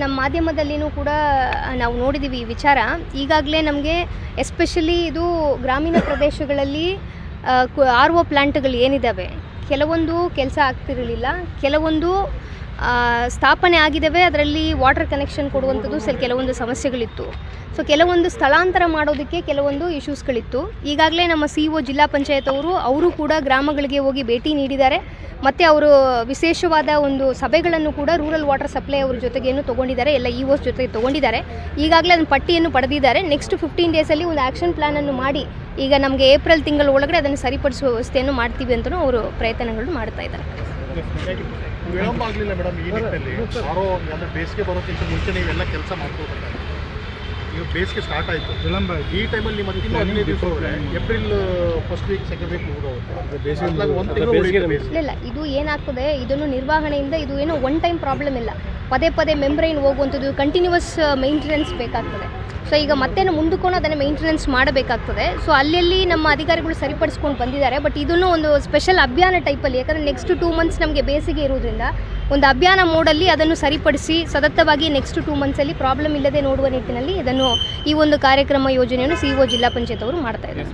ನಮ್ಮ ಮಾಧ್ಯಮದಲ್ಲಿನೂ ಕೂಡ ನಾವು ನೋಡಿದ್ದೀವಿ ಈ ವಿಚಾರ. ಈಗಾಗಲೇ ನಮಗೆ ಎಸ್ಪೆಷಲಿ ಇದು ಗ್ರಾಮೀಣ ಪ್ರದೇಶಗಳಲ್ಲಿ ಆರ್ ಒ ಪ್ಲ್ಯಾಂಟ್ಗಳು ಏನಿದ್ದಾವೆ ಕೆಲವೊಂದು ಕೆಲಸ ಆಗ್ತಿರಲಿಲ್ಲ, ಕೆಲವೊಂದು ಸ್ಥಾಪನೆ ಆಗಿದ್ದಾವೆ ಅದರಲ್ಲಿ ವಾಟರ್ ಕನೆಕ್ಷನ್ ಕೊಡುವಂಥದ್ದು ಸರ್ ಕೆಲವೊಂದು ಸಮಸ್ಯೆಗಳಿತ್ತು. ಸೊ ಕೆಲವೊಂದು ಸ್ಥಳಾಂತರ ಮಾಡೋದಕ್ಕೆ ಕೆಲವೊಂದು ಇಶ್ಯೂಸ್ಗಳಿತ್ತು ಈಗಾಗಲೇ ನಮ್ಮ ಸಿ ಒ ಜಿಲ್ಲಾ ಪಂಚಾಯತ್ ಅವರು ಅವರು ಕೂಡ ಗ್ರಾಮಗಳಿಗೆ ಹೋಗಿ ಭೇಟಿ ನೀಡಿದ್ದಾರೆ. ಮತ್ತು ಅವರು ವಿಶೇಷವಾದ ಒಂದು ಸಭೆಗಳನ್ನು ಕೂಡ ರೂರಲ್ ವಾಟರ್ ಸಪ್ಲೈ ಅವ್ರ ಜೊತೆಗೇನು ತೊಗೊಂಡಿದ್ದಾರೆ. ಎಲ್ಲ ಇ ಓಸ್ ಜೊತೆಗೆ ತೊಗೊಂಡಿದ್ದಾರೆ. ಈಗಾಗಲೇ ಅದನ್ನು ಪಟ್ಟಿಯನ್ನು ಪಡೆದಿದ್ದಾರೆ. ನೆಕ್ಸ್ಟ್ ಫಿಫ್ಟೀನ್ ಡೇಸಲ್ಲಿ ಒಂದು ಆ್ಯಕ್ಷನ್ ಪ್ಲ್ಯಾನನ್ನು ಮಾಡಿ ಈಗ ನಮಗೆ ಏಪ್ರಿಲ್ ತಿಂಗಳ ಒಳಗಡೆ ಅದನ್ನು ಸರಿಪಡಿಸುವ ವ್ಯವಸ್ಥೆಯನ್ನು ಮಾಡ್ತೀವಿ ಅಂತಲೂ ಅವರು ಪ್ರಯತ್ನಗಳನ್ನು ಮಾಡ್ತಾ ಇದ್ದಾರೆ. ವಿಳಂಬ ಆಗಲಿಲ್ಲ ಮೇಡಮ್ ಈ ನಿಟ್ಟಿನಲ್ಲಿ. ಯಾರೋ ಅಂದರೆ ಬೇಸಿಗೆ ಬರೋಕ್ಕಿಂತ ಮುಂಚೆ ನೀವೆಲ್ಲ ಕೆಲಸ ಮಾಡ್ಕೋಬೇಕಾದ್ರೆ ಈಗ ಬೇಸಿಗೆ ಸ್ಟಾರ್ಟ್ ಆಯಿತು. ವಿಳಂಬ ಈ ಟೈಮಲ್ಲಿ ಮತ್ತೆ ಇನ್ನೂ ಹದಿನೈದು ದಿವಸ ಹೋದರೆ April first week second week ಮುಗಿದೋಗುತ್ತೆ. ಅದ್ರಾಗ ಒಂದು ತಿಂಗಳು ಉಳಿಯುತ್ತೆ ಇಲ್ಲ ಇಲ್ಲ ಇದು ಏನಾಗ್ತದೆ ಇದನ್ನು ನಿರ್ವಹಣೆಯಿಂದ ಇದು ಏನೋ ಒನ್ ಟೈಮ್ ಪ್ರಾಬ್ಲಮ್ ಇಲ್ಲ. ಪದೇ ಪದೇ ಮೆಂಬ್ರೈನ್ ಹೋಗುವಂಥದ್ದು ಕಂಟಿನ್ಯೂಸ್ ಮೇಂಟೆನೆನ್ಸ್ ಬೇಕಾಗ್ತದೆ. ಸೊ ಈಗ ಮತ್ತೆ ಮುಂದಕ್ಕೂ ಅದನ್ನು ಮೇಂಟೆನೆನ್ಸ್ ಮಾಡಬೇಕಾಗ್ತದೆ. ಸೊ ಅಲ್ಲೆಲ್ಲಿ ನಮ್ಮ ಅಧಿಕಾರಿಗಳು ಸರಿಪಡಿಸ್ಕೊಂಡು ಬಂದಿದ್ದಾರೆ. ಬಟ್ ಇದನ್ನು ಒಂದು ಸ್ಪೆಷಲ್ ಅಭಿಯಾನ ಟೈಪಲ್ಲಿ ಯಾಕಂದರೆ ನೆಕ್ಸ್ಟ್ ಟೂ ಮಂತ್ಸ್ ನಮಗೆ ಬೇಸಿಗೆ ಇರೋದ್ರಿಂದ ಒಂದು ಅಭಿಯಾನ ಮೋಡಲ್ಲಿ ಅದನ್ನು ಸರಿಪಡಿಸಿ, ಸತತವಾಗಿ ನೆಕ್ಸ್ಟ್ ಟೂ ಮಂತ್ಸಲ್ಲಿ ಪ್ರಾಬ್ಲಮ್ ಇಲ್ಲದೆ ನೋಡುವ ನಿಟ್ಟಿನಲ್ಲಿ ಇದನ್ನು ಈ ಒಂದು ಕಾರ್ಯಕ್ರಮ ಯೋಜನೆಯನ್ನು ಸಿ ಒ ಜಿಲ್ಲಾ ಪಂಚಾಯತ್ ಅವರು ಮಾಡ್ತಾ ಇದ್ದಾರೆ.